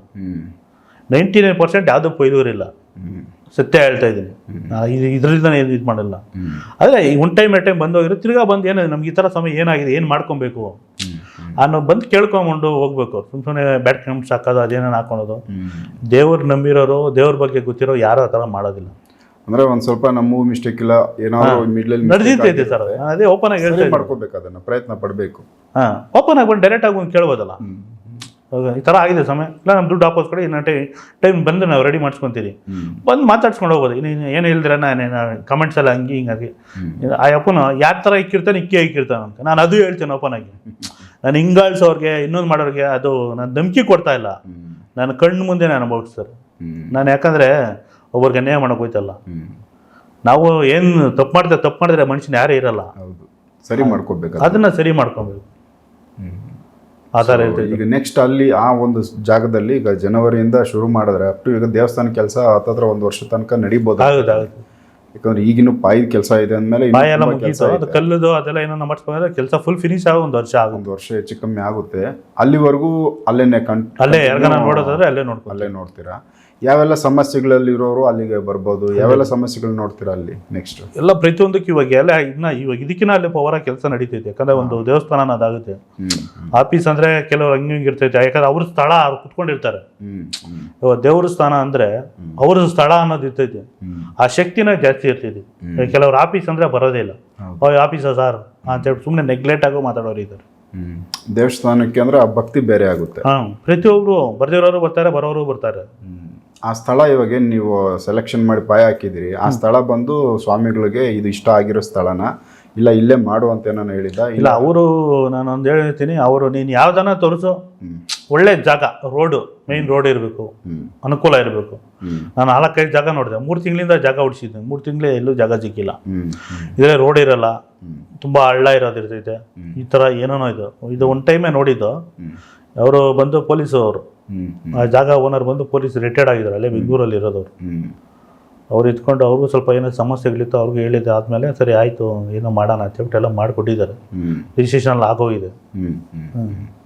ನೈಂಟಿ ನೈನ್ ಪರ್ಸೆಂಟ್ ಯಾವುದೂ ಪೈಲೂರಿಲ್ಲ ಹ್ಮ್ ಸತ್ಯ ಹೇಳ್ತಾ ಇದ್ದೀನಿ. ಇದು ನಾನು ಏನು ಇದು ಮಾಡಲ್ಲ. ಆದರೆ ಒನ್ ಟೈಮ್ ಎರಡು ಟೈಮ್ ಬಂದೋಗಿರೋ ತಿರ್ಗಾ ಬಂದು ಏನು ನಮ್ಗೆ ಈ ಥರ ಸಮಯ ಏನಾಗಿದೆ ಏನು ಮಾಡ್ಕೊಬೇಕು? ಅನ್ನೋ ಬಂದು ಕೇಳ್ಕೊಂಬಂಡು ಹೋಗ್ಬೇಕು. ಸುಮ್ಮನೆ ಸುಮ್ಮನೆ ಬ್ಯಾಟ್ ಕಂಪ್ಸ್ ಹಾಕೋದು ಅದೇನೇನು ಹಾಕೊಳೋದು. ದೇವ್ರು ನಂಬಿರೋರು ದೇವ್ರ ಬಗ್ಗೆ ಗೊತ್ತಿರೋ ಯಾರು ಆ ಥರ ಮಾಡೋದಿಲ್ಲ. ಅಂದ್ರೆ ಒಂದ್ ಸ್ವಲ್ಪ ನಮ್ಮೂ ಮಿಸ್ಟೇಕ್ ಇಲ್ಲ ಏನಾದ್ರು ಮಿಡ್ಲಲ್ಲಿ ನಡೆದಿರ್ತೈತೆ ಸರ್ ಅದೇ. ಓಪನ್ ಆಗಿ ಹೇಳ್ತೀನಿ ಮಾಡ್ಕೋಬೇಕು ಅದನ್ನ ಪ್ರಯತ್ನ ಪಡಬೇಕು. ಹಾಂ. ಓಪನ್ ಆಗಿ ಬಂದು ಡೈರೆಕ್ಟ್ ಆಗಿ ಬಂದು ಕೇಳ್ಬೋದಲ್ಲ? ಈ ಥರ ಆಗಿದೆ ಸಮಯ ಇಲ್ಲ ನಮ್ಮ ದುಡ್ಡು ವಾಪಸ್ ಕೊಡಿ ಇನ್ನು ಟೈಮ್ ಟೈಮ್ ಬಂದು ನಾವು ರೆಡಿ ಮಾಡಿಸ್ಕೊತೀರಿ ಬಂದು ಮಾತಾಡ್ಸ್ಕೊಂಡು ಹೋಗೋದು ಇನ್ನು ಏನು ಹೇಳಿದ್ರೆ ನಾನು ಕಮೆಂಟ್ಸ್ ಎಲ್ಲ ಹಂಗೆ ಹಿಂಗಾಗಿ ಆ ಅಪ್ಪನ ಯಾವ ಥರ ಇಕ್ಕಿರ್ತಾನೆ ಇಕ್ಕಿ ಇಕ್ಕಿರ್ತಾನೆ ಅಂತ. ನಾನು ಅದು ಹೇಳ್ತೇನೆ ಓಪನ್ ಆಗಿ ನಾನು ಹಿಂಗಾಳ್ಸೋರಿಗೆ ಇನ್ನೊಂದು ಮಾಡೋರಿಗೆ ಅದು ನಾನು ಧಮ್ಕಿ ಕೊಡ್ತಾ ಇಲ್ಲ. ನಾನು ಕಣ್ಣು ಮುಂದೆ ನಾನು ಅನುಭವಿಸ್ತಾರೆ ಸರ್. ನಾನು ಯಾಕಂದರೆ ಒಬ್ಬರಿಗೆ ಅನ್ಯಾಯ ಮಾಡೋಕೆ ಹೋಯ್ತಲ್ಲ. ನಾವು ಏನು ತಪ್ಪು ಮಾಡ್ತೇವೆ ತಪ್ಪು ಮಾಡಿದ್ರೆ ಮನುಷ್ಯನ ಯಾರೇ ಇರಲ್ಲ. ಸರಿ ಮಾಡ್ಕೋಬೇಕು ಅದನ್ನ ಸರಿ ಮಾಡ್ಕೊಬೇಕು. ಆ ಥರ ಇರ್ತೈತೆ ಈಗ ನೆಕ್ಸ್ಟ್ ಅಲ್ಲಿ ಆ ಒಂದು ಜಾಗದಲ್ಲಿ ಈಗ ಜನವರಿಯಿಂದ ಶುರು ಮಾಡಿದ್ರೆ ಅಪ್ ಟು ಈಗ ದೇವಸ್ಥಾನ ಕೆಲಸ ಹತ್ತತ್ರ ಒಂದು ವರ್ಷ ತನಕ ನಡಿಬೋದು. ಯಾಕಂದ್ರೆ ಈಗಿನ ಪಾಯಿ ಕೆಲಸ ಇದೆ ಅಂದ್ಮೇಲೆ ಇನ್ನೂ ಬಾಯಿ ಎಲ್ಲ ತುಂಬಾ ಕೆಲ್ಸ ಮುಗೀತು ಅದು ಇದೆ. ಕಲ್ಲುದು ಅದೆಲ್ಲ ಏನೋ ಮಾಡ್ಸ್ಕೊಂಡ್ರೆ ಕೆಲಸ ಫುಲ್ ಫಿನಿಶ್ ಆಗಿ ಒಂದು ವರ್ಷ ಆಗ ಒಂದು ವರ್ಷ ಹೆಚ್ಚು ಕಮ್ಮಿ ಆಗುತ್ತೆ. ಅಲ್ಲಿವರೆಗೂ ಅಲ್ಲೇನೆ ಕಣ್ ಅಲ್ಲೇ ಯಾರಿಗಾನ ನೋಡೋದಾದ್ರೆ ಅಲ್ಲೇ ನೋಡ್ಕೊ ಅಲ್ಲೇ ನೋಡ್ತೀರಾ? ಯಾವೆಲ್ಲ ಸಮಸ್ಯೆಗಳಲ್ಲಿ ಇರೋರು ಅಲ್ಲಿಗೆ ಬರ್ಬೋದು? ಯಾವೆಲ್ಲ ಸಮಸ್ಯೆಗಳು ನೋಡ್ತೀರಾ ಅಲ್ಲಿ ನೆಕ್ಸ್ಟ್ ಎಲ್ಲ ಪ್ರತಿಯೊಂದಕ್ಕೆ ಇವಾಗ ಎಲ್ಲ ಇನ್ನ ಇವಾಗ ಇದಕ್ಕಿನ ಅಲ್ಲಿ ಪವರ ಕೆಲಸ ನಡೀತೈತೆ. ಯಾಕಂದ್ರೆ ಒಂದು ದೇವಸ್ಥಾನ ಅದಾಗುತ್ತೆ. ಹ್ಮ್ ಆಫೀಸ್ ಅಂದ್ರೆ ಕೆಲವರು ಹಂಗೆ ಹಿಂಗೆ ಇರ್ತೈತೆ ಯಾಕಂದ್ರೆ ಅವ್ರ ಸ್ಥಳ ಅವ್ರು ಕುತ್ಕೊಂಡಿರ್ತಾರೆ. ಇವಾಗ ದೇವ್ರ ಸ್ಥಾನ ಅಂದ್ರೆ ಅವ್ರ ಸ್ಥಳ ಅನ್ನೋದು ಇರ್ತೈತೆ. ಆ ಶಕ್ತಿನ ಜಾಸ್ತಿ ಇರ್ತೈತಿ. ಕೆಲವ್ರು ಆಫೀಸ್ ಅಂದ್ರೆ ಬರೋದೇ ಇಲ್ಲ. ಆಫೀಸ್ ಆಫೀಸ ಸರ್ ಅಂತ ಹೇಳಿ ಸುಮ್ಮನೆ ನೆಗ್ಲೆಕ್ಟ್ ಆಗೋ ಮಾತಾಡೋರು ಇದ್ದಾರೆ. ದೇವಸ್ಥಾನಕ್ಕೆ ಅಂದ್ರೆ ಆ ಭಕ್ತಿ ಬೇರೆ ಆಗುತ್ತೆ. ಹಾಂ ಪ್ರತಿಯೊಬ್ರು ಬರ್ದಿರೋರು ಬರ್ತಾರೆ ಬರೋರು ಬರ್ತಾರೆ. ಆ ಸ್ಥಳ ಇವಾಗ ಏನ್ ನೀವು ಸೆಲೆಕ್ಷನ್ ಮಾಡಿ ಪಾಯ ಹಾಕಿದಿರಿ ಆ ಸ್ಥಳ ಬಂದು ಸ್ವಾಮಿಗಳಿಗೆ ಇದು ಇಷ್ಟ ಆಗಿರೋ ಸ್ಥಳನ ಇಲ್ಲ ಇಲ್ಲೇ ಮಾಡು ಅಂತ ಏನೋ ಹೇಳಿದ್ದ? ಇಲ್ಲ. ಅವರು ನಾನು ಒಂದು ಹೇಳ್ತೀನಿ ಅವರು ನೀನು ಯಾವ್ದನ್ನ ತೋರಿಸು. ಒಳ್ಳೆ ಜಾಗ ರೋಡು ಮೇನ್ ರೋಡ್ ಇರಬೇಕು ಅನುಕೂಲ ಇರಬೇಕು. ನಾನು ನಾಲ್ಕೈದು ಜಾಗ ನೋಡಿದೆ ಮೂರು ತಿಂಗಳಿಂದ ಜಾಗ ಹುಡ್ಸಿದ್ದೆ ಮೂರು ತಿಂಗಳೇ ಎಲ್ಲೂ ಜಾಗ ಸಿಕ್ಕಿಲ್ಲ. ಇದ್ರೆ ರೋಡ್ ಇರಲ್ಲ ತುಂಬ ಹಳ್ಳ ಇರೋದಿರ್ತೈತೆ. ಈ ಥರ ಏನೇನೋ ಇದು ಇದು ಒನ್ ಟೈಮೇ ನೋಡಿದ್ದು. ಅವರು ಬಂದು ಪೊಲೀಸ್ ಅವರು. ಆ ಜಾಗ ಓನರ್ ಬಂದು ಪೊಲೀಸ್ ರಿಟೈರ್ಡ್ ಆಗಿದ್ದಾರೆ ಅಲ್ಲೇ ಬೆಂಗಳೂರಲ್ಲಿ ಇರೋದವ್ರು. ಅವ್ರು ಇದ್ಕೊಂಡು ಅವ್ರಿಗೂ ಸ್ವಲ್ಪ ಏನೋ ಸಮಸ್ಯೆಗಳಿತ್ತು ಅವ್ರಿಗೂ ಹೇಳಿದ್ದೆ ಆದಮೇಲೆ ಸರಿ ಆಯಿತು ಏನೋ ಮಾಡೋಣ ಅಂತ ಹೇಳ್ಬಿಟ್ಟು ಎಲ್ಲ ಮಾಡಿಕೊಟ್ಟಿದ್ದಾರೆ. ರಿಜಿಸ್ಟ್ರೇಷನಲ್ಲಿ ಆಗೋಗಿದೆ.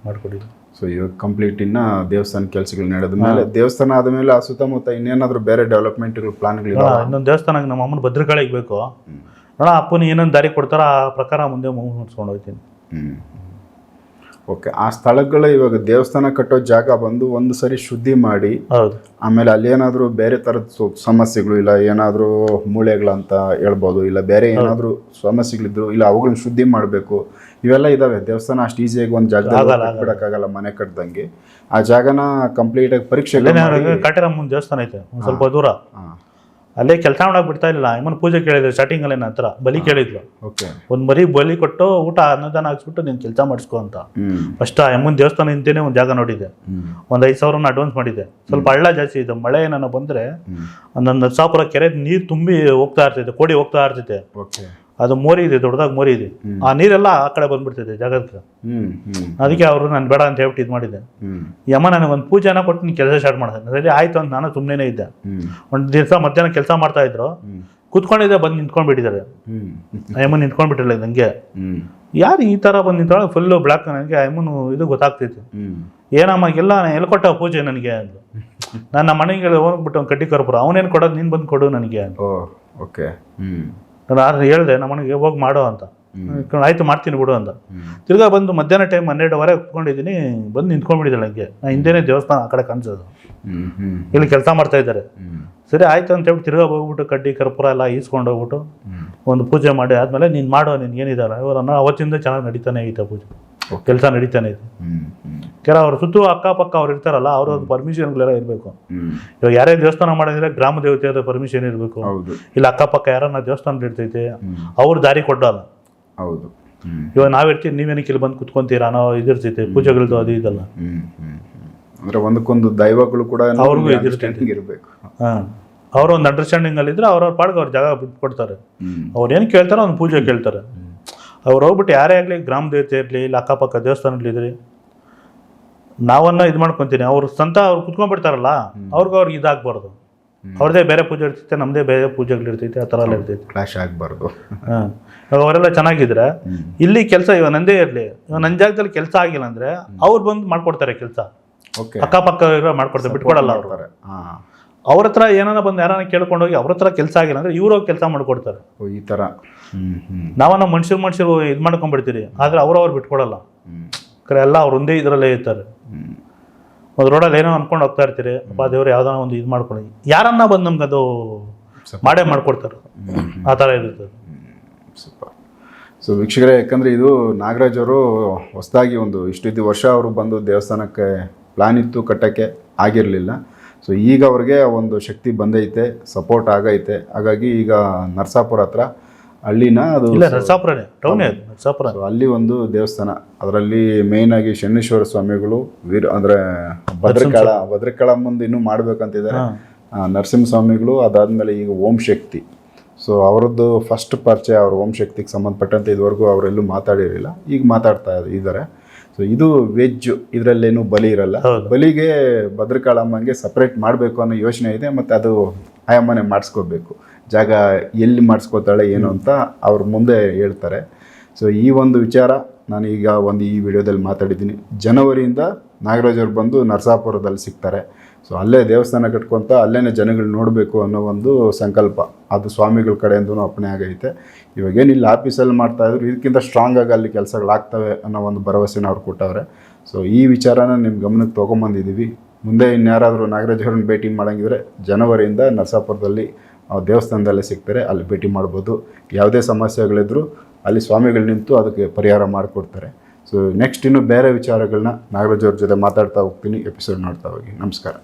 ಮಾಡಿಕೊಟ್ಟಿದ್ದಾರೆ. ಸೊ ಇವಾಗ ಕಂಪ್ಲೀಟ್ ಇನ್ನ ದೇವಸ್ಥಾನ ಕೆಲಸಗಳು ನಡೆದ ಮೇಲೆ ದೇವಸ್ಥಾನ ಆದಮೇಲೆ ಆ ಸುತ್ತಮುತ್ತ ಇನ್ನೇನಾದರೂ ಬೇರೆ ಡೆವಲಪ್ಮೆಂಟ್ಗಳು ಪ್ಲಾನ್ಗಳಿಲ್ಲ ಇನ್ನೊಂದು ದೇವಸ್ಥಾನಕ್ಕೆ ನಮ್ಮ ಅಮ್ಮನ ಭದ್ರಕಾಳಿಗೆ ಬೇಕು. ನೋಡ ಅಪ್ಪನ ಏನೊಂದು ದಾರಿ ಕೊಡ್ತಾರೋ ಆ ಪ್ರಕಾರ ಮುಂದೆ ಮುಗಿಸ್ಕೊಂಡು ಹೋಗ್ತೀನಿ. ಓಕೆ ಆ ಸ್ಥಳಗಳು ಇವಾಗ ದೇವಸ್ಥಾನ ಕಟ್ಟೋ ಜಾಗ ಬಂದು ಒಂದು ಸರಿ ಶುದ್ಧಿ ಮಾಡಿ ಆಮೇಲೆ ಅಲ್ಲಿ ಏನಾದರೂ ಬೇರೆ ಥರದ ಸಮಸ್ಯೆಗಳು ಇಲ್ಲ ಏನಾದರೂ ಮೂಳೆಗಳಂತ ಹೇಳ್ಬೋದು ಇಲ್ಲ ಬೇರೆ ಏನಾದರೂ ಸಮಸ್ಯೆಗಳಿದ್ರು ಇಲ್ಲ ಅವುಗಳನ್ನ ಶುದ್ಧಿ ಮಾಡಬೇಕು ಇವೆಲ್ಲ ಇದಾವೆ. ದೇವಸ್ಥಾನ ಅಷ್ಟು ಈಸಿಯಾಗಿ ಒಂದು ಜಾಗದಲ್ಲಿ ಬಿಡಕ್ಕಾಗಲ್ಲ ಮನೆ ಕಟ್ಟದಂಗೆ ಆ ಜಾಗನ ಕಂಪ್ಲೀಟಾಗಿ ಪರೀಕ್ಷೆ ಕಟ್ಟಿರಮ್ಮನ ದೇವಸ್ಥಾನ ಐತೆ ಸ್ವಲ್ಪ ದೂರ. ಅಲ್ಲೇ ಕೆಲಸ ಮಾಡಕ್ ಬಿಡ್ತಾ ಇಲ್ಲ ಇಮ್ಮನ್ ಪೂಜೆ ಕೇಳಿದ್ರು ಸ್ಟಾರ್ಟಿಂಗ್ ಅಲ್ಲಿ ನನ್ನ ಹತ್ರ. ಬಲಿ ಕೇಳಿದ್ಲು ಒಂದ್ ಮರಿ ಬಲಿ ಕೊಟ್ಟು ಊಟ ಅನ್ನದಾನ ಹಾಕ್ಸ್ಬಿಟ್ಟು ನೀನ್ ಕೆಲಸ ಮಾಡಿಸ್ಕೊ ಅಂತ. ಫಸ್ಟ್ ಆ ಎಮ್ಮನ್ ದೇವಸ್ಥಾನ ಇಂತೇನೆ ಒಂದ್ ಜಾಗ ನೋಡಿದೆ. ಒಂದ್ ಐದ್ ಸಾವಿರ ಸಾವಿರನ ಅಡ್ವಾನ್ಸ್ ಮಾಡಿದೆ. ಸ್ವಲ್ಪ ಹಳ್ಳ ಜಾಸ್ತಿ ಇದೆ. ಮಳೆ ಏನಾನ ಬಂದ್ರೆ ನನ್ನ ನರಸಾಪುರ ಕೆರೆ ನೀರ್ ತುಂಬಿ ಹೋಗ್ತಾ ಇರ್ತೈತೆ ಕೋಡಿ ಹೋಗ್ತಾ ಇರ್ತೈತೆ. ಅದು ಮೋರಿ ಇದೆ ದೊಡ್ಡದಾಗಿ ಮೋರಿ ಇದೆ. ಆ ನೀರೆಲ್ಲ ಆ ಕಡೆ ಬಂದ್ಬಿಡ್ತೈತೆ ಜಾಗಕ್ಕೆ ಅದಕ್ಕೆ ಅವರು ನಾನು ಬೇಡ ಅಂತ ಹೇಳ್ಬಿಟ್ಟು ಇದು ಮಾಡಿದ್ದೆ. ಯಮ ನನಗೆ ಒಂದು ಪೂಜೆನ ಕೊಟ್ಟು ನೀನು ಕೆಲಸ ಸ್ಟಾರ್ಟ್ ಮಾಡಿದೆ. ಸರಿ ಆಯ್ತು ಅಂತ ನಾನು ಸುಮ್ಮನೆ ಇದ್ದೆ. ಒಂದು ದಿವಸ ಮಧ್ಯಾಹ್ನ ಕೆಲಸ ಮಾಡ್ತಾ ಇದ್ರು. ಕುತ್ಕೊಂಡಿದ್ದೆ ಬಂದು ನಿಂತ್ಕೊಂಡ್ಬಿಟ್ಟಿದ್ದಾರೆ. ಬಿಟ್ಟಿದ್ದಾರೆ ಅಯ್ಯಮ್ಮ ನಿಂತ್ಕೊಂಡ್ಬಿಟ್ಟಿಲ್ಲ ನನಗೆ ಹ್ಮ್. ಯಾರು ಈ ಥರ ಬಂದು ನಿಂತಾಳೆ ಫುಲ್ಲು ಬ್ಲ್ಯಾಕ್ ನನಗೆ. ಅಯ್ಯಮ್ಮನು ಇದು ಗೊತ್ತಾಗ್ತೈತೆ ಏನಮ್ಮ ಎಲ್ಲ ಎಲ್ಲಿ ಕೊಟ್ಟ ಪೂಜೆ ನನಗೆ ಅಂದು ನಾನು ನಮ್ಮ ಮನೆಗೆ ಹೋಗ್ಬಿಟ್ಟು ಒಂದು ಕಟ್ಟಿ ಕರ್ಪುರ. ಅವನೇನು ಕೊಡೋದು ನೀನು ಬಂದು ಕೊಡು ನನಗೆ ಓಕೆ. ನಾನು ಆದ್ರೆ ಹೇಳಿದೆ ನಮ್ಮ ಮನೆಗೆ ಹೋಗಿ ಮಾಡೋ ಅಂತ. ಆಯ್ತು ಮಾಡ್ತೀನಿ ಬಿಡು ಅಂತ. ತಿರ್ಗಾ ಬಂದು ಮಧ್ಯಾಹ್ನ ಟೈಮ್ ಹನ್ನೆರಡುವರೆ ಕುತ್ಕೊಂಡಿದ್ದೀನಿ ಬಂದು ನಿಂತ್ಕೊಂಡ್ಬಿಟ್ಟಿದ್ದಾಳೆ ನನಗೆ ನಾ ಹಿಂದೆನೇ ದೇವಸ್ಥಾನ ಆ ಕಡೆ ಕಾಣಿಸೋದು. ಇಲ್ಲಿ ಕೆಲಸ ಮಾಡ್ತಾ ಇದ್ದಾರೆ. ಸರಿ ಆಯ್ತು ಅಂತ ಹೇಳಿ ತಿರ್ಗಾ ಹೋಗ್ಬಿಟ್ಟು ಕಡ್ಡಿ ಕರ್ಪೂರ ಎಲ್ಲ ಈಸ್ಕೊಂಡು ಹೋಗ್ಬಿಟ್ಟು ಒಂದು ಪೂಜೆ ಮಾಡಿ ಆದಮೇಲೆ ನೀನು ಮಾಡೋ ನಿನ್ಗೆ ಏನಿದಾರ ಇವರನ್ನ ಅವತ್ತಿಂದ ಚೆನ್ನಾಗಿ ನಡೀತಾನೆ ಐತೆ ಪೂಜೆ. ಕೆಲಸ ನಡೀತಾನೆ ಇದೆ. ಕೆಲ ಅವ್ರ ಸುತ್ತು ಅಕ್ಕಪಕ್ಕ ಅವ್ರು ಇರ್ತಾರಲ್ಲ ಅವ್ರ ಪರ್ಮಿಷನ್ಗಳೆಲ್ಲ ಇರಬೇಕು. ಇವಾಗ ಯಾರೇ ದೇವಸ್ಥಾನ ಮಾಡಿದ್ರೆ ಗ್ರಾಮ ದೇವತೆಯಾದ ಪರ್ಮಿಷನ್ ಇರಬೇಕು. ಇಲ್ಲ ಅಕ್ಕಪಕ್ಕ ಯಾರನ್ನ ದೇವಸ್ಥಾನ ಇರ್ತೈತೆ ಅವ್ರು ದಾರಿ ಕೊಡಲ್ಲ. ಹೌದು. ಇವಾಗ ನಾವಿರ್ತೀವಿ ನೀವೇನಕ್ಕೆ ಇಲ್ಲಿ ಬಂದು ಕುತ್ಕೊಂತೀರಾ ನಾವು ಇದಿರ್ತೈತೆ ಪೂಜೆಗಳದ್ದು ಅದು ಇದಲ್ಲ. ಅಂದ್ರೆ ಒಂದಕ್ಕೊಂದು ದೈವಗಳು ಕೂಡ ಅವ್ರಿಗೂ ಇರಬೇಕು ಇರ್ಬೇಕು. ಹಾಂ. ಅವ್ರ ಒಂದು ಅಂಡರ್ಸ್ಟ್ಯಾಂಡಿಂಗ್ ಅಲ್ಲಿ ಇದ್ರೆ ಅವ್ರವ್ರ ಪಾಡ್ಗೆ ಅವ್ರ ಜಾಗ ಬಿಟ್ಟು ಕೊಡ್ತಾರೆ. ಅವ್ರು ಏನು ಕೇಳ್ತಾರೋ ಒಂದು ಪೂಜೆ ಕೇಳ್ತಾರೆ. ಅವ್ರು ಹೋಗ್ಬಿಟ್ಟು ಯಾರೇ ಆಗಲಿ ಗ್ರಾಮ ದೇವತೆ ಇರಲಿ ಇಲ್ಲ ಅಕ್ಕಪಕ್ಕ ದೇವಸ್ಥಾನಗಳಿದ್ರಿ ನಾವನ್ನ ಇದು ಮಾಡ್ಕೊತೀನಿ. ಅವ್ರ ಸ್ವಂತ ಅವ್ರು ಕುತ್ಕೊಂಡ್ಬಿಡ್ತಾರಲ್ಲ ಅವ್ರಿಗೂ ಅವ್ರಿಗೆ ಇದಾಗಬಾರ್ದು. ಅವ್ರದೇ ಬೇರೆ ಪೂಜೆ ಇರ್ತೈತೆ ನಮ್ಮದೇ ಬೇರೆ ಪೂಜೆಗಳು ಇರ್ತೈತೆ ಆ ಥರ ಎಲ್ಲ ಇರ್ತೈತೆ. ಕ್ಲಾಶ್ ಆಗಬಾರ್ದು. ಹಾಂ. ಅವರೆಲ್ಲ ಚೆನ್ನಾಗಿದ್ರೆ ಇಲ್ಲಿ ಕೆಲಸ ಇವಾಗ ನಂದೇ ಇರಲಿ ಇವಾಗ ನನ್ನ ಜಾಗದಲ್ಲಿ ಕೆಲಸ ಆಗಿಲ್ಲ ಅಂದರೆ ಅವ್ರು ಬಂದು ಮಾಡ್ಕೊಡ್ತಾರೆ ಕೆಲಸ. ಓಕೆ ಅಕ್ಕಪಕ್ಕ ಇರೋ ಮಾಡ್ಕೊಡ್ತಾರೆ ಬಿಟ್ಕೊಡಲ್ಲ ಅವರು. ಹಾಂ. ಅವ್ರ ಹತ್ರ ಏನಾರ ಬಂದು ಯಾರನ್ನ ಕೇಳ್ಕೊಂಡೋಗಿ ಅವ್ರ ಹತ್ರ ಕೆಲಸ ಆಗಿಲ್ಲ ಅಂದರೆ ಇವರು ಕೆಲಸ ಮಾಡ್ಕೊಡ್ತಾರೆ. ಈ ತರ ಹ್ಮ್ ಹ್ಮ್ ನಾವನ್ನ ಮನುಷ್ಯರು ಮನುಷ್ಯರು ಇದು ಮಾಡ್ಕೊಂಡ್ಬಿಡ್ತೀರಿ. ಆದ್ರೆ ಅವರು ಅವ್ರು ಬಿಟ್ಕೊಡಲ್ಲ. ಕರೆ ಎಲ್ಲ ಅವ್ರು ಒಂದೇ ಇದರಲ್ಲೇ ಇರ್ತಾರೆ. ಒಂದು ರೋಡಲ್ಲಿ ಏನೋ ಅನ್ಕೊಂಡು ಹೋಗ್ತಾ ಇರ್ತೀರಿ. ಅಪ್ಪ ದೇವ್ರು ಯಾವ್ದಾನ ಒಂದು ಇದು ಮಾಡ್ಕೊಳ್ಳಿ. ಯಾರನ್ನ ಬಂದು ನಮ್ಗೆ ಅದು ಮಾಡೇ ಮಾಡ್ಕೊಡ್ತಾರೆ. ಆ ಥರ ಇರುತ್ತೆ ಸೂಪರ್. ಸೊ ವೀಕ್ಷಕರೇ ಯಾಕಂದರೆ ಇದು ನಾಗರಾಜ್ ಅವರು ಹೊಸದಾಗಿ ಒಂದು ಇಷ್ಟಿದ್ದು ವರ್ಷ ಅವರು ಬಂದು ದೇವಸ್ಥಾನಕ್ಕೆ ಪ್ಲಾನ್ ಇತ್ತು ಕಟ್ಟಕ್ಕೆ ಆಗಿರಲಿಲ್ಲ. ಸೊ ಈಗ ಅವ್ರಿಗೆ ಒಂದು ಶಕ್ತಿ ಬಂದೈತೆ ಸಪೋರ್ಟ್ ಆಗೈತೆ. ಹಾಗಾಗಿ ಈಗ ನರಸಾಪುರ ಹತ್ರ ಹಳ್ಳಿನ ಅದು ಇಲ್ಲ ನರಸಾಪುರನೇ ಟೌನೇ ಅದು ನರಸಾಪುರ. ಅಲ್ಲಿ ಒಂದು ದೇವಸ್ಥಾನ. ಅದರಲ್ಲಿ ಮೇಯ್ನ್ ಆಗಿ ಶನೇಶ್ವರ ಸ್ವಾಮಿಗಳು ವೀರ ಅಂದ್ರೆ ಭದ್ರಕಾಳ ಭದ್ರಕಾಳ ಮುಂದೆ ಇನ್ನೂ ಮಾಡ್ಬೇಕಂತಿದ್ದಾರೆ. ನರಸಿಂಹ ಸ್ವಾಮಿಗಳು ಅದಾದ್ಮೇಲೆ ಈಗ ಓಂ ಶಕ್ತಿ. ಸೊ ಅವರದ್ದು ಫಸ್ಟ್ ಪರಿಚಯ ಅವ್ರ ಓಂ ಶಕ್ತಿಗೆ ಸಂಬಂಧಪಟ್ಟಂತೆ ಇದುವರೆಗೂ ಅವರೆಲ್ಲೂ ಮಾತಾಡಿರಲಿಲ್ಲ. ಈಗ ಮಾತಾಡ್ತಾ ಇದ್ದಾರೆ. ಸೊ ಇದು ವೆಜ್ ಇದರಲ್ಲೇನು ಬಲಿ ಇರಲ್ಲ. ಬಲಿಗೆ ಭದ್ರಕಾಳಮ್ಮಂಗೆ ಸಪ್ರೇಟ್ ಮಾಡಬೇಕು ಅನ್ನೋ ಯೋಚನೆ ಇದೆ ಮತ್ತು ಅದು ಆಯಮ್ಮನೆ ಮಾಡಿಸ್ಕೋಬೇಕು ಜಾಗ ಎಲ್ಲಿ ಮಾಡಿಸ್ಕೋತಾಳೆ ಏನು ಅಂತ ಅವ್ರ ಮುಂದೆ ಹೇಳ್ತಾರೆ. ಸೊ ಈ ಒಂದು ವಿಚಾರ ನಾನು ಈಗ ಒಂದು ಈ ವಿಡಿಯೋದಲ್ಲಿ ಮಾತಾಡಿದ್ದೀನಿ. ಜನವರಿಯಿಂದ ನಾಗರಾಜ್ ಅವ್ರು ಬಂದು ನರಸಾಪುರದಲ್ಲಿ ಸಿಗ್ತಾರೆ. ಸೊ ಅಲ್ಲೇ ದೇವಸ್ಥಾನ ಕಟ್ಕೊತ ಅಲ್ಲೇ ಜನಗಳು ನೋಡಬೇಕು ಅನ್ನೋ ಒಂದು ಸಂಕಲ್ಪ. ಅದು ಸ್ವಾಮಿಗಳ ಕಡೆಯಿಂದನೂ ಅಪ್ಪಣೆ ಆಗೈತೆ. ಇವಾಗೇನು ಇಲ್ಲಿ ಆಫೀಸಲ್ಲಿ ಮಾಡ್ತಾಯಿದ್ರು ಇದಕ್ಕಿಂತ ಸ್ಟ್ರಾಂಗ್ ಆಗಿ ಅಲ್ಲಿ ಕೆಲಸಗಳಾಗ್ತವೆ ಅನ್ನೋ ಒಂದು ಭರವಸೆನ ಅವ್ರು ಕೊಟ್ಟವ್ರೆ. ಸೊ ಈ ವಿಚಾರನ ನಿಮ್ಮ ಗಮನಕ್ಕೆ ತೊಗೊಂಬಂದಿದ್ದೀವಿ. ಮುಂದೆ ಇನ್ಯಾರಾದರೂ ನಾಗರಾಜ್ ಅವ್ರನ್ನ ಭೇಟಿ ಮಾಡೋಂಗಿದ್ರೆ ಜನವರಿಯಿಂದ ನರಸಾಪುರದಲ್ಲಿ ದೇವಸ್ಥಾನದಲ್ಲೇ ಸಿಗ್ತಾರೆ, ಅಲ್ಲಿ ಭೇಟಿ ಮಾಡ್ಬೋದು. ಯಾವುದೇ ಸಮಸ್ಯೆಗಳಿದ್ರು ಅಲ್ಲಿ ಸ್ವಾಮಿಗಳು ನಿಂತು ಅದಕ್ಕೆ ಪರಿಹಾರ ಮಾಡಿಕೊಡ್ತಾರೆ. ಸೊ ನೆಕ್ಸ್ಟ್ ಇನ್ನು ಬೇರೆ ವಿಚಾರಗಳನ್ನ ನಾಗರಾಜ್ ಅವ್ರ ಜೊತೆ ಮಾತಾಡ್ತಾ ಹೋಗ್ತೀನಿ ಎಪಿಸೋಡ್ ನೋಡ್ತಾ ಹೋಗಿ. ನಮಸ್ಕಾರ.